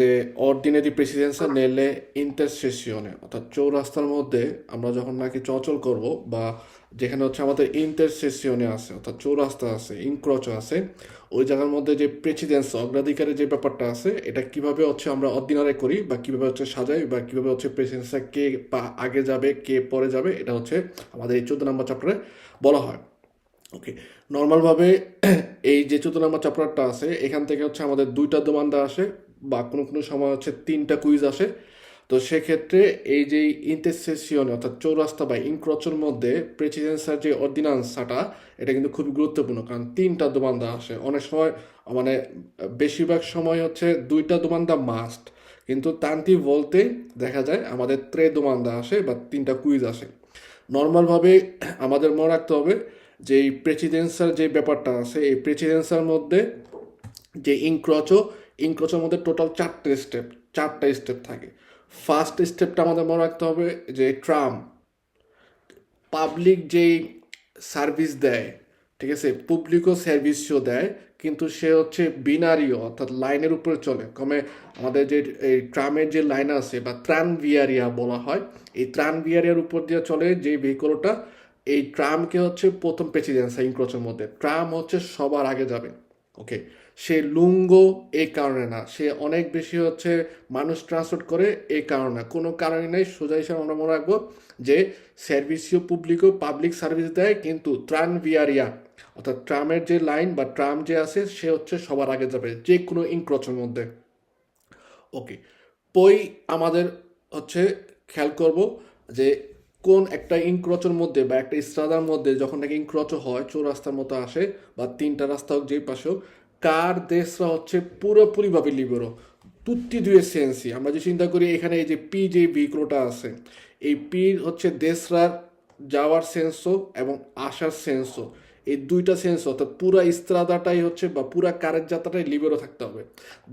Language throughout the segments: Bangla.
যে অর্ডিনারি প্রেসিডেন্সা নেলে ইন্টারসেশনে অর্থাৎ চৌরাস্তার মধ্যে আমরা যখন নাকি চলাচল করব বা যেখানে হচ্ছে আমাদের ইন্টারসেশনে আছে, অর্থাৎ চৌরাস্তা আছে ইনক্রচ আছে, ওই জায়গার মধ্যে যে প্রেসিডেন্স অগ্রাধিকারের যে ব্যাপারটা আছে, এটা কীভাবে হচ্ছে আমরা অর্ডিনারে করি বা কীভাবে হচ্ছে সাজাই বা কীভাবে হচ্ছে প্রেসিডেন্সা কে আগে যাবে, কে পরে যাবে, এটা হচ্ছে আমাদের এই চোদ্দ নম্বর চ্যাপ্টারে বলা হয়। ওকে নর্মালভাবে এই যে চতুর্থ নাম্বার চ্যাপ্টারটা আছে, এখান থেকে হচ্ছে আমাদের দুইটা দোমান্দা আসে। বা কোনো কোনো সময় হচ্ছে তিনটা কুইজ আসে। তো সেক্ষেত্রে এই যে ইন্টারসেসিয়নে অর্থাৎ চৌরাস্তা বা ইনক্রচের মধ্যে প্রেসিডেন্সার যে অর্ডিনান্সটা এটা কিন্তু খুবই গুরুত্বপূর্ণ। কারণ তিনটা দোমান্দা আসে। অনেক সময় মানে বেশিরভাগ সময় হচ্ছে দুইটা দোমান্দা মাস্ট কিন্তু তান্তি বলতে দেখা যায় আমাদের ত্রে দোমান্দা আসে বা তিনটা কুইজ আসে। নর্মালভাবে আমাদের মনে রাখতে হবে যে এই প্রেসিডেন্সার যে ব্যাপারটা আছে, এই প্রেসিডেন্সার মধ্যে যে ইনক্রচো ইনক্রচের মধ্যে টোটাল চারটে স্টেপ চারটা স্টেপ থাকে। ফার্স্ট স্টেপটা আমাদের মনে রাখতে হবে যে ট্রাম পাবলিক যেই সার্ভিস দেয়, ঠিক আছে? পাবলিকও সার্ভিসও দেয়, কিন্তু সে হচ্ছে বিনারিও অর্থাৎ লাইনের উপরে চলে। কমে আমাদের যে, এই ট্রামের যে লাইন আছে, বা ত্রাণ ভিয়ারিয়া বলা হয়, এই ত্রাণ ভিয়ারিয়ার উপর দিয়ে চলে যে ভেহিকলটা এই ট্রামকে হচ্ছে প্রথম প্রেসিডেন্স ইনক্রোচের মধ্যে। ট্রাম হচ্ছে সবার আগে যাবে ওকে সে লুঙ্গ এই কারণে না। সে অনেক বেশি হচ্ছে মানুষ ট্রান্সপোর্ট করে এই কারণে। কোনো কারণে নেই। সোজা হিসাবে আমরা মনে রাখব যে সার্ভিসিও পাবলিকও পাবলিক সার্ভিস দেয় কিন্তু ত্রাণ ভিয়ারিয়া অর্থাৎ ট্রামের যে লাইন বা ট্রাম যে আছে, সে হচ্ছে সবার আগে যাবে যে কোনো ইনক্রোচের মধ্যে। ওকে পই আমাদের হচ্ছে খেয়াল করব যে কোন একটা ইনক্রচের মধ্যে বা একটা ইস্রাদার মধ্যে যখন নাকি ইনক্রচ হয়, চৌরাস্তার মতো আসে বা তিনটা রাস্তা হোক যেই পাশে হোক কার দেশরা হচ্ছে পুরোপুরিভাবে লিবেরো তুত্তি দুয়ে সেন্সি আমরা যে চিন্তা করি, এখানে এই যে পি যে ভেহিকলটা আছে, এই পি হচ্ছে দেশরার যাওয়ার সেন্সও এবং আসার সেন্সও এই দুইটা সেন্স অর্থাৎ পুরা ইস্ত্রাদাটাই হচ্ছে বা পুরা কারের যাত্রাটাই লিবেরো থাকতে হবে।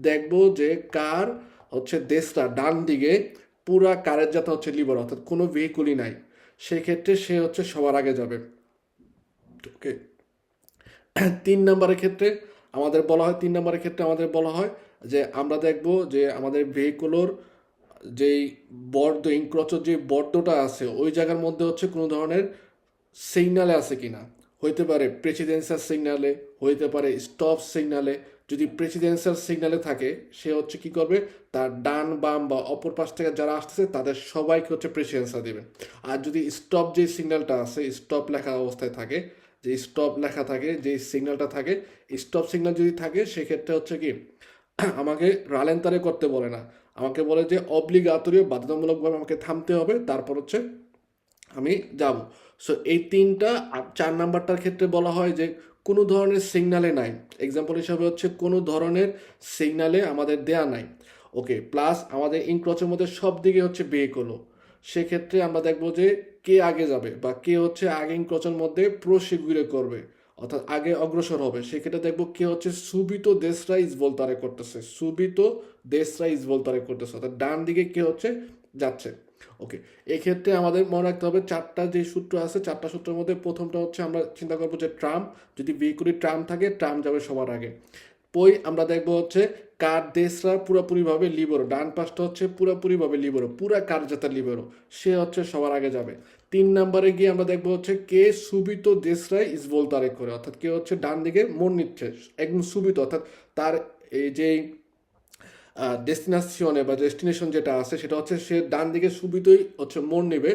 দেখব যে কার হচ্ছে দেশটা ডান দিকে পুরা কারের যাত্রা হচ্ছে লিবেরো অর্থাৎ কোনো ভেহিকুলই নাই। সেক্ষেত্রে সে হচ্ছে সবার আগে যাবে। ওকে তিন নম্বরের ক্ষেত্রে আমাদের বলা হয়, তিন নম্বরের ক্ষেত্রে আমাদের বলা হয় যে আমরা দেখব যে আমাদের ভেহিকুলোর যেই বর্দ ইনক্রচর যে বর্দটা আছে, ওই জায়গার মধ্যে হচ্ছে কোনো ধরনের সিগনালে আছে কিনা। হইতে পারে প্রেসিডেন্সিয়াল সিগনালে হইতে পারে স্টপ সিগনালে যদি প্রেসিডেন্সিয়াল সিগনালে থাকে, সে হচ্ছে কি করবে? তার ডান বাম বা অপর পাশ থেকে যারা আসতেছে, তাদের সবাইকে হচ্ছে প্রেসিডেন্সিয়াল দেবে। আর যদি স্টপ যে সিগন্যালটা আছে স্টপ লেখা অবস্থায় থাকে যে স্টপ লেখা থাকে, যে সিগন্যালটা থাকে স্টপ সিগন্যাল যদি থাকে, সেক্ষেত্রে হচ্ছে কি, আমাকে রালেন্তারে করতে বলে না। আমাকে বলে যে অব্লিগাতরীয় বাধ্যতামূলকভাবে আমাকে থামতে হবে, তারপর হচ্ছে আমি যাব। সো এই তিনটা চার নাম্বারটার ক্ষেত্রে বলা হয় যে, কোনো ধরনের সিগনালে নাই। এক্সাম্পল হিসাবে হচ্ছে, কোনো ধরনের সিগনালে আমাদের দেয়া নাই। ওকে প্লাস আমাদের ইনক্রচের মধ্যে সব দিকে হচ্ছে ভেহিকল সেক্ষেত্রে আমরা দেখব যে কে আগে যাবে বা কে হচ্ছে আগে ইনক্রচের মধ্যে প্রসিগুরে করবে, অর্থাৎ আগে অগ্রসর হবে। সেক্ষেত্রে দেখব কে হচ্ছে সুবিত দেশরা ইসবল তারে করতেছে, সুবিত দেশরা ইসবল তারে করতেছে, অর্থাৎ ডান দিকে কে হচ্ছে যাচ্ছে। ওকে, এক্ষেত্রে আমাদের মনে রাখতে হবে চারটা যে সূত্র আছে, চারটা সূত্রের মধ্যে প্রথমটা হচ্ছে আমরা চিন্তা করব যে ট্রাম যদি ভেহিকুলি ট্রাম থাকে ট্রাম যাবে সবার আগে। পই আমরা দেখব হচ্ছে কার দেশরা পুরোপুরিভাবে লিবেরো ডান পাশটা হচ্ছে পুরোপুরিভাবে লিবেরো পুরা কার যাতে লিবেরো সে হচ্ছে সবার আগে যাবে। তিন নম্বরে গিয়ে আমরা দেখব হচ্ছে কে সুবিত দেশরাই ইসবল তারে করে। অর্থাৎ কে হচ্ছে ডান দিকে মন নিচ্ছে, একদম সুবিত। অর্থাৎ তার এই যে ডেস্টিনেশনে বা ডেস্টিনেশন যেটা আছে, সেটা হচ্ছে সে ডান দিকে সুবিতই হচ্ছে মোড় নেবে।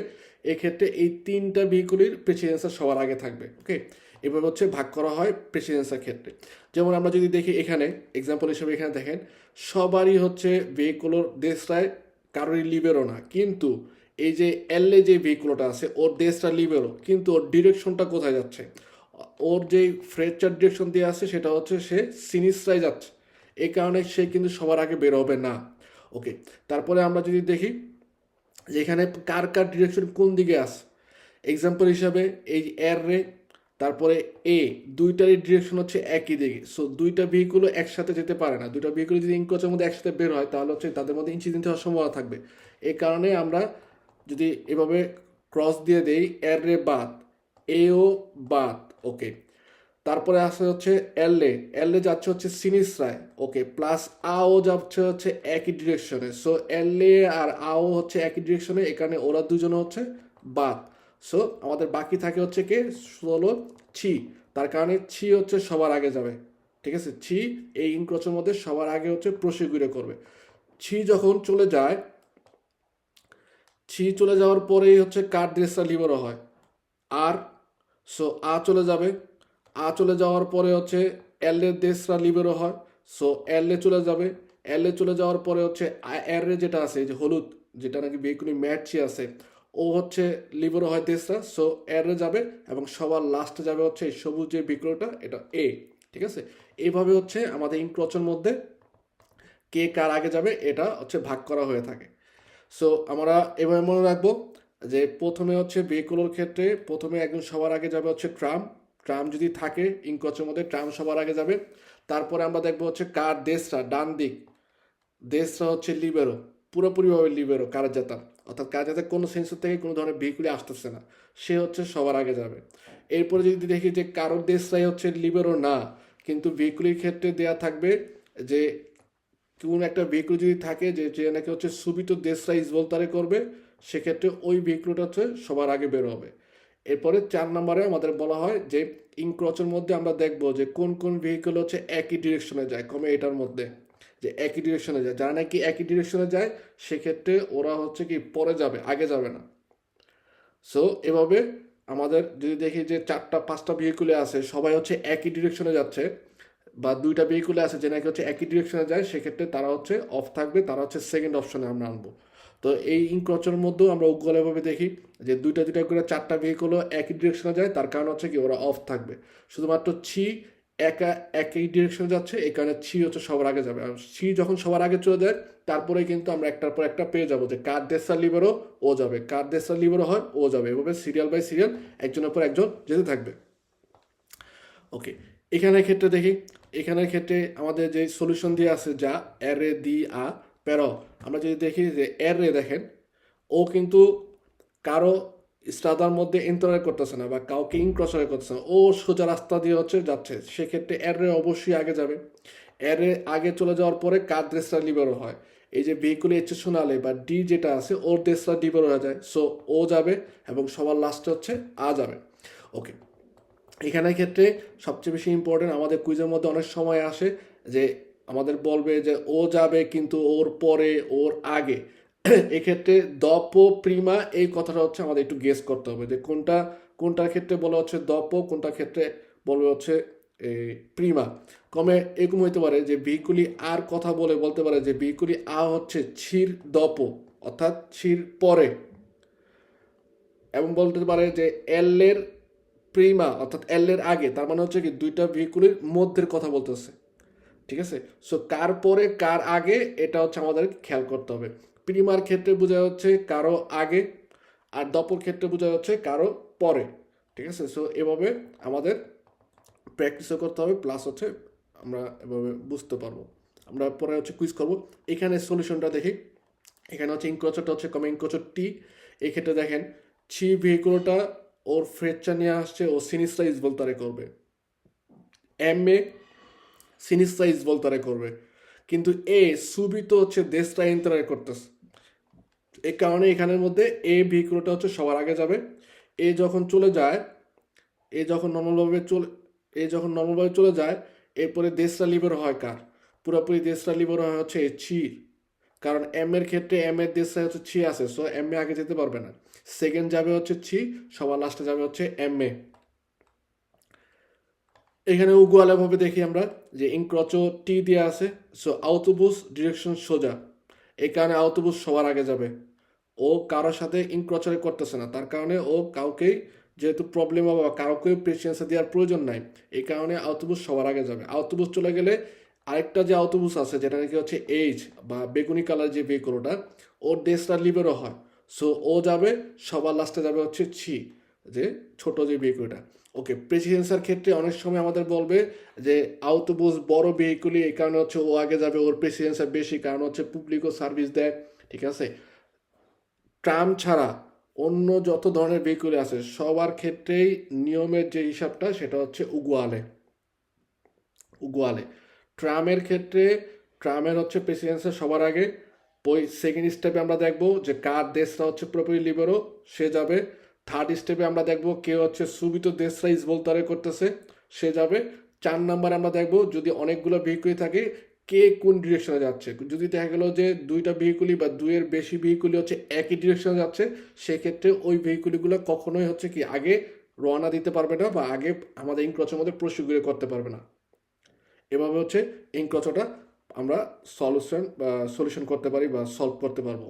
এক্ষেত্রে এই তিনটা ভেহিকুলির প্রেসিডেন্সার সবার আগে থাকবে ওকে এভাবে হচ্ছে ভাগ করা হয় প্রেসিডেন্সার ক্ষেত্রে। যেমন আমরা যদি দেখি এখানে এক্সাম্পল হিসেবে এখানে দেখেন, সবারই হচ্ছে ভেহিকুলোর দেশটায় কারোরই লিবেরও না। কিন্তু এই যে এলএ যে ভেহিকুলটা আছে, ওর দেশটা লিবেরও কিন্তু ওর ডিরেকশনটা কোথায় যাচ্ছে? ওর যে ফ্রেচার ডিরেকশন দিয়ে আছে, সেটা হচ্ছে সে সিনিস্ট্রাই যাচ্ছে। এই কারণে সে কিন্তু সবার আগে বের হবে না। ওকে, তারপরে আমরা যদি দেখি যে এখানে কার কার ডিরেকশন কোন দিকে আছে? এক্সাম্পল হিসাবে এই এর রে তারপরে এ দুইটারই ডিরেকশন হচ্ছে একই দিকে। সো দুইটা ভেহিকুলও একসাথে যেতে পারে না। দুইটা ভেহিকুল যদি ইনক্রচের মধ্যে একসাথে বের হয়, তাহলে হচ্ছে তাদের মধ্যে ইনসিডেন্ট হওয়ার সম্ভাবনা থাকবে। এই কারণে আমরা যদি এভাবে ক্রস দিয়ে দেই এর রে বাদ এও বাদ ওকে তারপরে আসে হচ্ছে এলএ এলএ যাচ্ছে হচ্ছে সিনিসরায় ওকে প্লাস আও যাচ্ছে হচ্ছে একই ডিরেকশনে সো এলএ আর আও হচ্ছে একই ডিরেকশনে এখানে ওরা দুজনে হচ্ছে বাদ। সো আমাদের বাকি থাকে হচ্ছে কে? হলো ছি। তার কারণে ছি হচ্ছে সবার আগে যাবে। ঠিক আছে? ছি এই ইনক্রোচের মধ্যে সবার আগে হচ্ছে প্রসিকিউরে করবে। ছি যখন চলে যায়, ছি চলে যাওয়ার পরেই হচ্ছে কার ড্রেসটা লিবারও হয়? আর সো আ চলে যাবে। আ চলে যাওয়ার পরে হচ্ছে এল এর দেশরা লিবেরো হয়। সো এল এ চলে যাবে। এল এ চলে যাওয়ার পরে হচ্ছে এর যেটা আছে যে হলুদ, যেটা নাকি বেগুনি ম্যাচি আছে ও হচ্ছে লিবেরো হয় দেশরা সো এর যাবে এবং সবার লাস্টে যাবে হচ্ছে এই সবুজ যে বিক্রয়টা, এটা এ, ঠিক আছে? এইভাবে হচ্ছে আমাদের ইনক্রচের মধ্যে কে কার আগে যাবে এটা হচ্ছে ভাগ করা হয়ে থাকে। সো আমরা এভাবে মনে রাখব যে প্রথমে হচ্ছে ভেহিকুলোর ক্ষেত্রে প্রথমে একজন সবার আগে যাবে হচ্ছে ট্রাম। ট্রাম যদি থাকে ইনক্রচের মধ্যে, ট্রাম সবার আগে যাবে। তারপরে আমরা দেখব হচ্ছে কার দেশটা ডান দিক দেশটা হচ্ছে লিবেরো, পুরোপুরিভাবে লিবেরো, কার কারজাতা অর্থাৎ কারজাতে কোনো সেন্সর থেকে কোনো ধরনের ভেহিকুলে আসতেছে না, সে হচ্ছে সবার আগে যাবে। এরপরে যদি দেখি যে কারোর দেশটাই হচ্ছে লিবেরো না, কিন্তু ভেহিকুলের ক্ষেত্রে দেয়া থাকবে যে কোন একটা ভেহিকুল যদি থাকে যে যে নাকি হচ্ছে সুবিত দেশরা ইসবলতারে করবে, সেক্ষেত্রে ওই ভেহিকুলটা হচ্ছে সবার আগে বের হবে। এরপরে চার নম্বরে আমাদের বলা হয় যে ইনক্রচের মধ্যে আমরা দেখব যে কোন কোন ভেহিকুল হচ্ছে একই ডিরেকশনে যায় কমে এটার মধ্যে। যে একই ডিরেকশনে যায়। যারা নাকি একই ডিরেকশনে যায়, সেক্ষেত্রে ওরা হচ্ছে কি পরে যাবে, আগে যাবে না। সো এভাবে আমাদের যদি দেখি যে চারটা, পাঁচটা ভেহিকুলে আছে, সবাই হচ্ছে একই ডিরেকশনে যাচ্ছে বা দুইটা ভেহিকুলে আছে যে নাকি হচ্ছে একই ডিরেকশনে যায়, সেক্ষেত্রে তারা হচ্ছে অফ থাকবে, তারা হচ্ছে সেকেন্ড অপশনে আমরা আনব। তো এই ইনক্রচের মধ্যেও আমরা উগ্রভাবে দেখি যে দুইটা দুইটা করে চারটা ভেহিকুলও একই ডিরেকশনে যায়, তার কারণ হচ্ছে কি ওরা অফ থাকবে। শুধুমাত্র ছি একা একই ডিরেকশনে যাচ্ছে, এই কারণে ছি হচ্ছে সবার আগে যাবে। আর ছি যখন সবার আগে চলে যায় তারপরে কিন্তু আমরা একটার পর একটা পেয়ে যাব যে কার দেশার লিভারও ও যাবে, কার দেশার লিভারও হয়, ও যাবে। এভাবে সিরিয়াল বাই সিরিয়াল একজনের পর একজন যেতে থাকবে। ওকে এখানের ক্ষেত্রে দেখি, এখানের ক্ষেত্রে আমাদের যে সলিউশন দিয়ে আছে যা এর দি আ পের আমরা যদি দেখি যে এর রে দেখেন, ও কিন্তু কারও স্টাদার মধ্যে ইন্টারাক্ট করতেছে না বা কাউকে ইনক্রসারে করতেছে না। ও সোজা রাস্তা দিয়ে হচ্ছে যাচ্ছে। সেক্ষেত্রে এর অবশ্যই আগে যাবে। এর আগে চলে যাওয়ার পরে কার দেশটা লিবারও হয়? এই যে ভেহিকুলে এচ্ছে শোনালে বা ডি যেটা আছে, ওর দেশটা লিবারও হয়ে যায়। সো ও যাবে এবং সবার লাস্টে হচ্ছে আ যাবে। ওকে এখানের ক্ষেত্রে সবচেয়ে বেশি ইম্পর্টেন্ট আমাদের কুইজের মধ্যে অনেক সময় আসে যে আমাদের বলবে যে ও যাবে কিন্তু ওর পরে, ওর আগে। এক্ষেত্রে দপ প্রিমা, এই কথাটা হচ্ছে আমাদের একটু গেস করতে হবে যে কোনটা, কোনটার ক্ষেত্রে বলা হচ্ছে দপ কোনটার ক্ষেত্রে বলবে হচ্ছে এই প্রিমা। কমে এরকম হইতে পারে যে ভিকুলি আর কথা বলে, বলতে পারে যে ভিকুলি আ হচ্ছে ছির দপ অর্থাৎ ছির পরে। এবং বলতে পারে যে এল এর প্রিমা, অর্থাৎ এল এর আগে, তার মানে হচ্ছে কি দুইটা ভেহিকুলের মধ্যের কথা বলতেছে। ঠিক আছে? সো কার পরে, কার আগে, এটা হচ্ছে আমাদের খেয়াল করতে হবে। প্রিমার ক্ষেত্রে বোঝা হচ্ছে কারও আগে আর দপর ক্ষেত্রে বোঝা হচ্ছে কারও পরে। ঠিক আছে? সো এভাবে আমাদের প্র্যাকটিসও করতে হবে প্লাস হচ্ছে আমরা এভাবে বুঝতে পারব। আমরা পরে হচ্ছে কুইজ করব। এখানে সলিউশনটা দেখি। এখানে হচ্ছে ইনক্রোচরটা হচ্ছে কমে ইনক্রোচর টি এই ক্ষেত্রে দেখেন, ছি ভেহিকুলটা ওর ফ্রেডটা নিয়ে আসছে, ও সিনিস্টাইজ বলতারে করবে। এম এ সিনিস্টাইজ বলতারে করবে। কিন্তু এ সুবিত হচ্ছে দেশটা ইন্টারে করতেছে। এই কারণে এখানের মধ্যে এ ভেহিকুলটা হচ্ছে সবার আগে যাবে। এ যখন চলে যায় এ যখন নর্মালভাবে চলে এ যখন নর্মালভাবে চলে যায়, এরপরে দেশটা লিভার হয় কার? পুরোপুরি দেশটা লিভার হয় হচ্ছে এ ছির কারণ এম এর ক্ষেত্রে এম এর দেশটা হচ্ছে ছি আছে সো এম এ আগে যেতে পারবে না। সেকেন্ড যাবে হচ্ছে ছি সবার লাস্টে যাবে হচ্ছে এম এ এখানে উগুয়ালাভাবে দেখি আমরা, যে ইনক্রচো টি দিয়ে আছে সো আউটোবুস ডিরেকশন সোজা। এই কারণে আউটোবুস সবার আগে যাবে। ও কারোর সাথে ইনক্রচারে করতেছে না, তার কারণে ও কাউকেই যেহেতু প্রবলেম হবে কাউকে প্রেসিডেন্সে দেওয়ার প্রয়োজন নাই, এই কারণে আউটোবুস সবার আগে যাবে। আউটোবুস চলে গেলে আরেকটা যে আউটোবুস আছে, যেটা নাকি হচ্ছে এইচ বা বেগুনি কালার যে ভেহিকলটা ওর দেশটা লিবেরও হয়। সো ও যাবে, সবার লাস্টে যাবে হচ্ছে ছি, যে ছোট যে ভেহিকলটা ওকে প্রেসিডেন্সের ক্ষেত্রে অনেক সময় আমাদের বলবে যে আউটোবুস বড় ভেহিকুলি এই কারণে হচ্ছে ও আগে যাবে, ওর প্রেসিডেন্সের বেশি, কারণ হচ্ছে পুবলিকও সার্ভিস দেয়, ঠিক আছে? ট্রাম ছাড়া অন্য যত ধরনের ভেহিকুল আছে, সবার ক্ষেত্রেই নিয়মের যে হিসাবটা, সেটা হচ্ছে উগুয়ালে। উগুয়ালে। ট্রামের ক্ষেত্রে ট্রামের হচ্ছে প্রেসিডেন্সের সবার আগে, ওই সেকেন্ড স্টেপে আমরা দেখব যে কার দেশটা হচ্ছে প্রপারি লিবেরো সে যাবে। থার্ড স্টেপে আমরা দেখব কে হচ্ছে সুবিত দেশরা ইসবলতারে করতেছে, সে যাবে। চার নাম্বার আমরা দেখব যদি অনেকগুলো ভেহিকুল থাকে, কে কোন ডিরেকশনে যাচ্ছে? যদি দেখা গেল যে দুইটা ভেহিকুলই বা দুইয়ের বেশি ভেহিকুলই হচ্ছে একই ডিরেকশনে যাচ্ছে, সেক্ষেত্রে ওই ভেহিকুলগুলো কখনোই হচ্ছে কি আগে রওনা দিতে পারবে না বা আগে আমাদের ইনক্রচের মধ্যে প্রসিকিউর করতে পারবে না। এভাবে হচ্ছে ইনক্রচটা আমরা সলিউশন বা সলিউশন করতে পারি বা সলভ করতে পারব।